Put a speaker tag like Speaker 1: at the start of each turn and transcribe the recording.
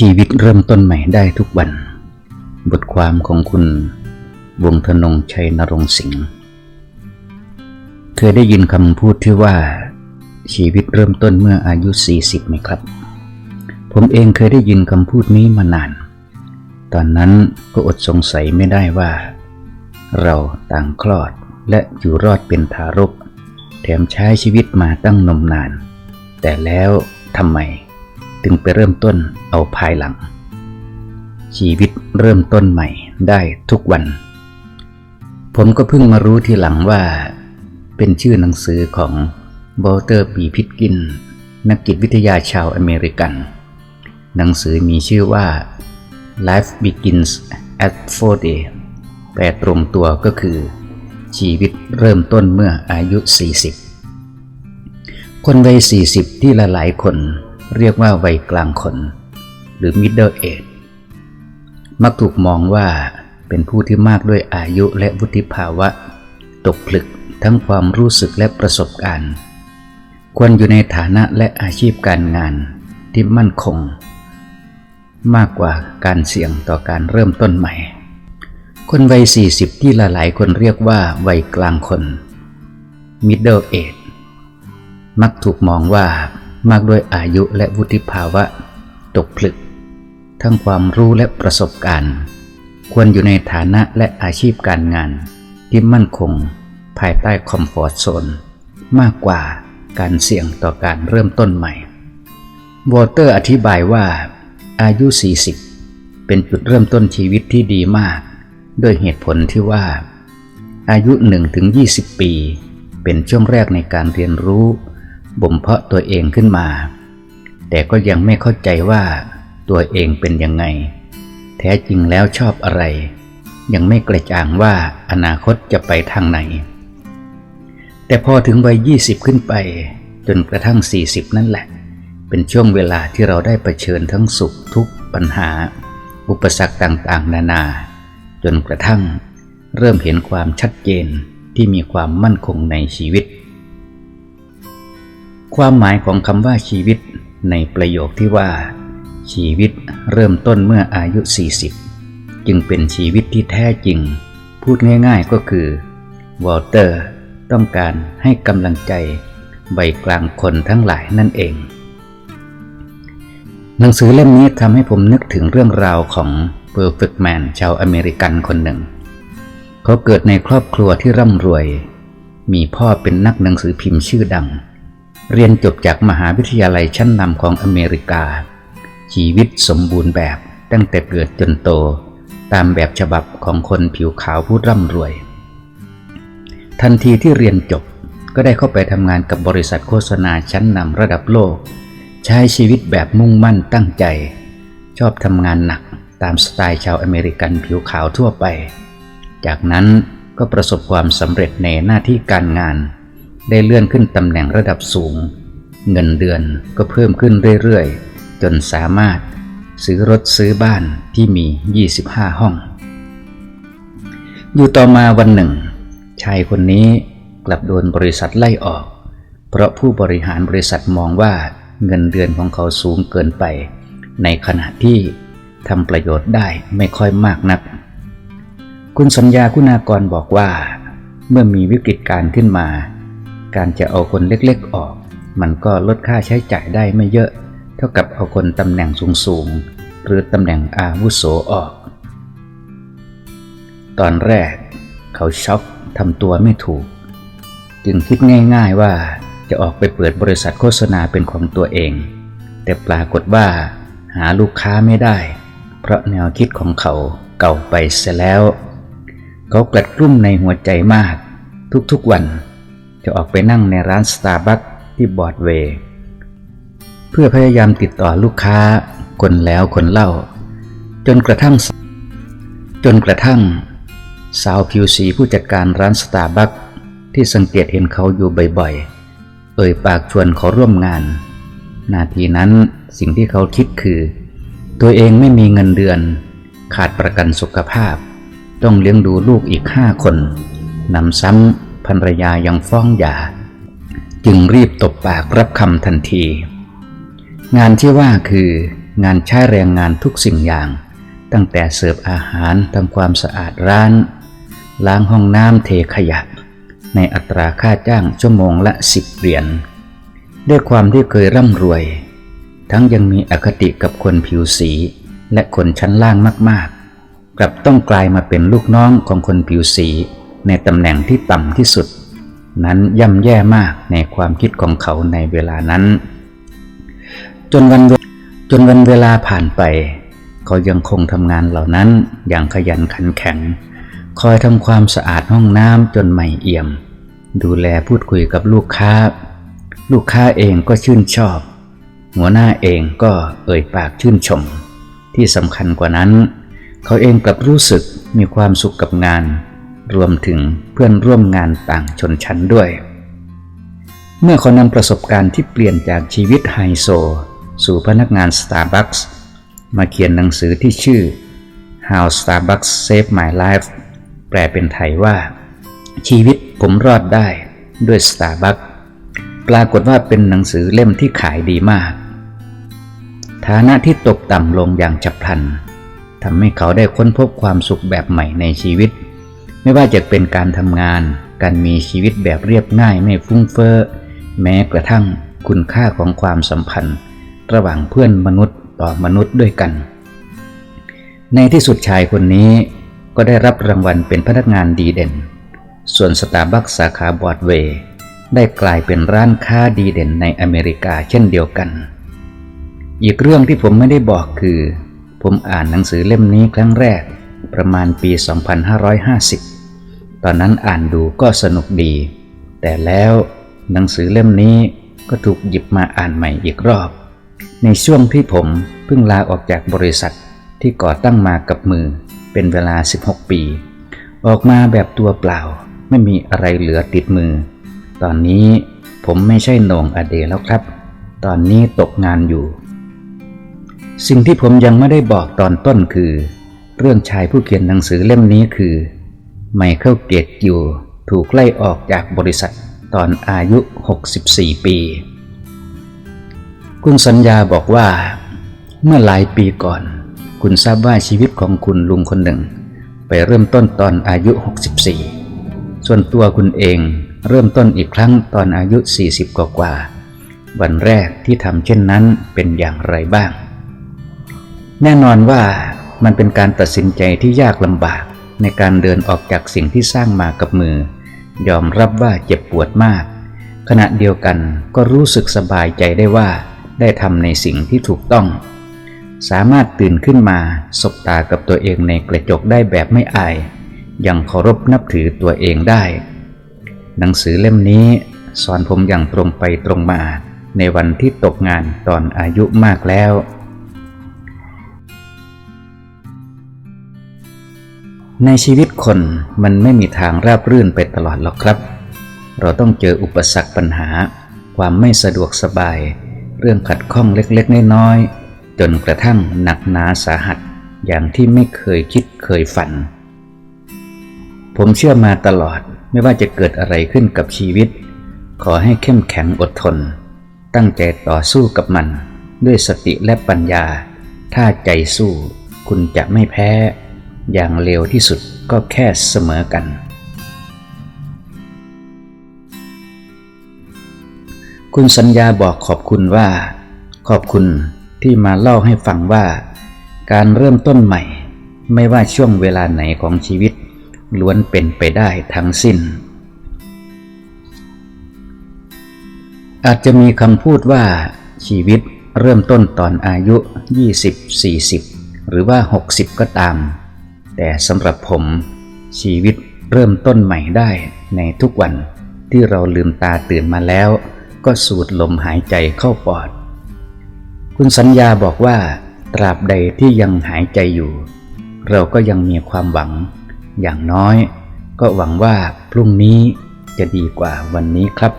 Speaker 1: ชีวิตเริ่มต้นใหม่ได้ทุกวัน บทความของคุณวงธนงชัยนรงสิงห์เคยได้ยินคำพูดที่ว่า ชีวิตเริ่มต้นเมื่ออายุ 40ไหมครับ ผมเองเคยได้ยินคำพูดนี้มานาน ตอนนั้นก็อดสงสัยไม่ได้ว่า เราต่างคลอดและอยู่รอดเป็นทารก แถมใช้ชีวิตมาตั้งนมนาน แต่แล้วทำไม ถึงไปเริ่มต้นเอาภายหลัง ชีวิตเริ่มต้นใหม่ได้ทุกวัน ผมก็เพิ่งมารู้ทีหลังว่า เป็นชื่อหนังสือของบอลเตอร์ปีพิทกิน นักจิตวิทยาชาวอเมริกัน หนังสือมีชื่อว่า Life Begins at 40แปลตรงตัวก็คือ ชีวิตเริ่มต้นเมื่ออายุ 40 คนวัย40 ที่หลายๆคน เรียกว่าวัยกลางคน หรือ middle age มักถูกมองว่าเป็นผู้ที่มากด้วยอายุและวุฒิภาวะ ตกผลึกทั้งความรู้สึกและประสบการณ์ ควรอยู่ในฐานะและอาชีพการงานที่มั่นคง มากกว่าการเสี่ยงต่อการเริ่มต้นใหม่ คนวัย 40 ที่หลายๆคนเรียกว่าวัยกลางคน middle age มักถูกมองว่า มากด้วยอายุและวุฒิภาวะ ตกผลึก ทั้งความรู้และประสบการณ์ ควรอยู่ในฐานะและอาชีพการงาน ที่มั่นคง ภายใต้คอมฟอร์ทโซน มากกว่าการเสี่ยงต่อการเริ่มต้นใหม่ วอเตอร์อธิบายว่า อายุ 40 เป็นจุดเริ่มต้นชีวิตที่ดีมาก ด้วยเหตุผลที่ว่า อายุ 1-20 ปี เป็นช่วงแรกในการเรียนรู้ บ่มเพาะตัวเองขึ้นมา แต่ก็ยังไม่เข้าใจว่าตัวเองเป็นยังไง แท้จริงแล้วชอบอะไร ยังไม่กระจ่างว่าอนาคตจะไปทางไหน แต่พอถึงวัย20ขึ้นไป จนกระทั่ง40นั่นแหละ เป็นช่วงเวลาที่เราได้เผชิญทั้งสุขทุกปัญหา อุปสรรคต่างๆ นานา จนกระทั่ง เริ่มเห็นความชัดเจนที่มีความมั่นคงในชีวิต ความหมายของคำว่าชีวิตในประโยคที่ว่า ชีวิตเริ่มต้นเมื่ออายุ 40 จึงเป็นชีวิตที่แท้จริง พูดง่ายๆก็คือวอลเตอร์ต้องการให้กำลังใจใบกลางคนทั้งหลายนั่นเอง หนังสือเล่มนี้ทำให้ผมนึกถึงเรื่องราวของเ Perfect Man ชาวอเมริกันคนหนึ่ง เขาเกิดในครอบครัวที่ร่ำรวย มีพ่อเป็นนักหนังสือพิมพ์ชื่อดัง เรียนจบจากมหาวิทยาลัยชั้นนำของอเมริกา ชีวิตสมบูรณ์แบบตั้งแต่เกิดจนโต ตามแบบฉบับของคนผิวขาวผู้ร่ำรวย ทันทีที่เรียนจบก็ได้เข้าไปทำงานกับบริษัทโฆษณาชั้นนำระดับโลก ใช้ชีวิตแบบมุ่งมั่นตั้งใจ ชอบทำงานหนักตามสไตล์ชาวอเมริกันผิวขาวทั่วไป จากนั้นก็ประสบความสำเร็จในหน้าที่การงาน ได้เลื่อนขึ้นตำแหน่งระดับสูง เงินเดือนก็เพิ่มขึ้นเรื่อยๆ จนสามารถซื้อรถซื้อบ้านที่มี 25 ห้อง อยู่ต่อมาวันหนึ่ง ชายคนนี้กลับโดนบริษัทไล่ออก เพราะผู้บริหารบริษัทมองว่าเงินเดือนของเขาสูงเกินไป ในขณะที่ทำประโยชน์ได้ไม่ค่อยมากนัก คุณสัญญาคุณากรบอกว่า เมื่อมีวิกฤตการขึ้นมา การจะเอาคนเล็กๆออก มันก็ลดค่าใช้จ่ายได้ไม่เยอะ เท่ากับเอาคนตำแหน่งสูงๆ หรือตำแหน่งอาวุโสออก ตอนแรก เขาช็อกทำตัวไม่ถูก จึงคิดง่ายๆว่าจะออกไปเปิดบริษัทโฆษณาเป็นของตัวเอง แต่ปรากฏว่า หาลูกค้าไม่ได้ เพราะแนวคิดของเขาเก่าไปเสียแล้ว เขากลัดกลุ้มในหัวใจมาก ทุกๆวัน จะออกไปนั่งในร้านสตาร์บัคที่บอร์ดเวย์เพื่อพยายามติดต่อลูกค้าคนแล้วคนเล่า จนกระทั่ง จนกระทั่ง สาวผิวสีผู้จัดการร้านสตาร์บัคที่สังเกตเห็นเขาอยู่บ่อยๆ เอ่ยปากชวนเขาร่วมงาน นาทีนั้นสิ่งที่เขาคิดคือ ตัวเองไม่มีเงินเดือน ขาดประกันสุขภาพ ต้องเลี้ยงดูลูกอีกห้าคนนำซ้ำ ภรรยายังฟ้องหย่า จึงรีบตบปากรับคำทันที งานที่ว่าคืองานใช้แรงงานทุกสิ่งอย่าง ตั้งแต่เสิร์ฟอาหารทำความสะอาดร้าน ล้างห้องน้ำเทขยะ ในอัตราค่าจ้างชั่วโมงละสิบเหรียญด้วยความที่เคยร่ำรวย ทั้งยังมีอคติกับคนผิวสี และคนชั้นล่างมากๆ กลับต้องกลายมาเป็นลูกน้องของคนผิวสี ในตำแหน่งที่ต่ำที่สุด นั้นย่ำแย่มากในความคิดของเขาในเวลานั้น จนวันเวจนวันเวลาผ่านไป เขายังคงทำงานเหล่านั้นอย่างขยันขันแข็ง คอยทำความสะอาดห้องน้ำจนใหม่เอี่ยม ดูแลพูดคุยกับลูกค้า ลูกค้าเองก็ชื่นชอบ หัวหน้าเองก็เอ่ยปากชื่นชม ที่สำคัญกว่านั้น เขาเองกลับรู้สึกมีความสุขกับงาน รวมถึงเพื่อนร่วมงานต่างชนชั้นด้วย เมื่อเขานำประสบการณ์ที่เปลี่ยนจากชีวิตไฮโซ สู่พนักงาน Starbucks มาเขียนหนังสือที่ชื่อ How Starbucks Saved My Life แปลเป็นไทยว่า ชีวิตผมรอดได้ด้วย Starbucks ปรากฏว่าเป็นหนังสือเล่มที่ขายดีมาก ฐานะที่ตกต่ำลงอย่างฉับพลันทำให้เขาได้ค้นพบความสุขแบบใหม่ในชีวิต ไม่ว่าจะเป็นการทำงาน การมีชีวิตแบบเรียบง่ายไม่ฟุ้งเฟ้อ แม้กระทั่งคุณค่าของความสัมพันธ์ ระหว่างเพื่อนมนุษย์ต่อมนุษย์ด้วยกัน ในที่สุดชายคนนี้ก็ได้รับรางวัลเป็นพนักงานดีเด่น ส่วนสตาร์บัคสาขาบอร์ดเวย์ได้กลายเป็นร้านค้าดีเด่นในอเมริกาเช่นเดียวกัน อีกเรื่องที่ผมไม่ได้บอกคือ ผมอ่านหนังสือเล่มนี้ครั้งแรกประมาณปี 2550 ตอนนั้นอ่านดูก็สนุกดี แต่แล้วหนังสือเล่มนี้ก็ถูกหยิบมาอ่านใหม่อีกรอบ ในช่วงที่ผมเพิ่งลาออกจากบริษัทที่ก่อตั้งมากับมือเป็นเวลา 16 ปี ออกมาแบบตัวเปล่าไม่มีอะไรเหลือติดมือ ตอนนี้ผมไม่ใช่โหน่งอเดแล้วครับ ตอนนี้ตกงานอยู่ สิ่งที่ผมยังไม่ได้บอกตอนต้นคือ เรื่องชายผู้เขียนหนังสือเล่มนี้คือ ไมเคิลเกตอยู่ถูกไล่ออกจากบริษัทตอนอายุ 64 ปี คุณสัญญาบอกว่า เมื่อหลายปีก่อน คุณทราบว่าชีวิตของคุณลุงคนหนึ่ง ไปเริ่มต้นตอนอายุ 64 ส่วนตัวคุณเองเริ่มต้นอีกครั้งตอนอายุ 40 กว่ากว่า วันแรกที่ทำเช่นนั้นเป็นอย่างไรบ้าง แน่นอนว่ามันเป็นการตัดสินใจที่ยากลำบาก ในการเดินออกจากสิ่งที่สร้างมากับมือ ยอมรับว่าเจ็บปวดมาก ขณะเดียวกันก็รู้สึกสบายใจได้ว่า ได้ทำในสิ่งที่ถูกต้อง สามารถตื่นขึ้นมาสบตากับตัวเองในกระจกได้แบบไม่อาย ยังเคารพนับถือตัวเองได้ หนังสือเล่มนี้สอนผมอย่างตรงไปตรงมา ในวันที่ตกงานตอนอายุมากแล้ว ในชีวิตคนมันไม่มีทางราบรื่นไปตลอดหรอกครับ เราต้องเจออุปสรรคปัญหา ความไม่สะดวกสบาย เรื่องขัดข้องเล็กๆน้อยๆจนกระทั่งหนักหนาสาหัส อย่างที่ไม่เคยคิดเคยฝัน ผมเชื่อมาตลอดไม่ว่าจะเกิดอะไรขึ้นกับชีวิต ขอให้เข้มแข็งอดทน ตั้งใจต่อสู้กับมัน ด้วยสติและปัญญา ถ้าใจสู้คุณจะไม่แพ้ อย่างเร็วที่สุดก็แค่เสมอกัน คุณสัญญาบอกขอบคุณว่า ขอบคุณที่มาเล่าให้ฟังว่า การเริ่มต้นใหม่ ไม่ว่าช่วงเวลาไหนของชีวิต ล้วนเป็นไปได้ทั้งสิ้น อาจจะมีคำพูดว่าชีวิตเริ่มต้นตอนอายุ 20 40 หรือว่า 60 ก็ตาม แต่สำหรับผมชีวิตเริ่มต้นใหม่ได้ในทุกวันที่เราลืมตาตื่นมาแล้ว ก็สูดลมหายใจเข้าปอด คุณสัญญาบอกว่า ตราบใดที่ยังหายใจอยู่ เราก็ยังมีความหวัง อย่างน้อย ก็หวังว่าพรุ่งนี้จะดีกว่าวันนี้ครับ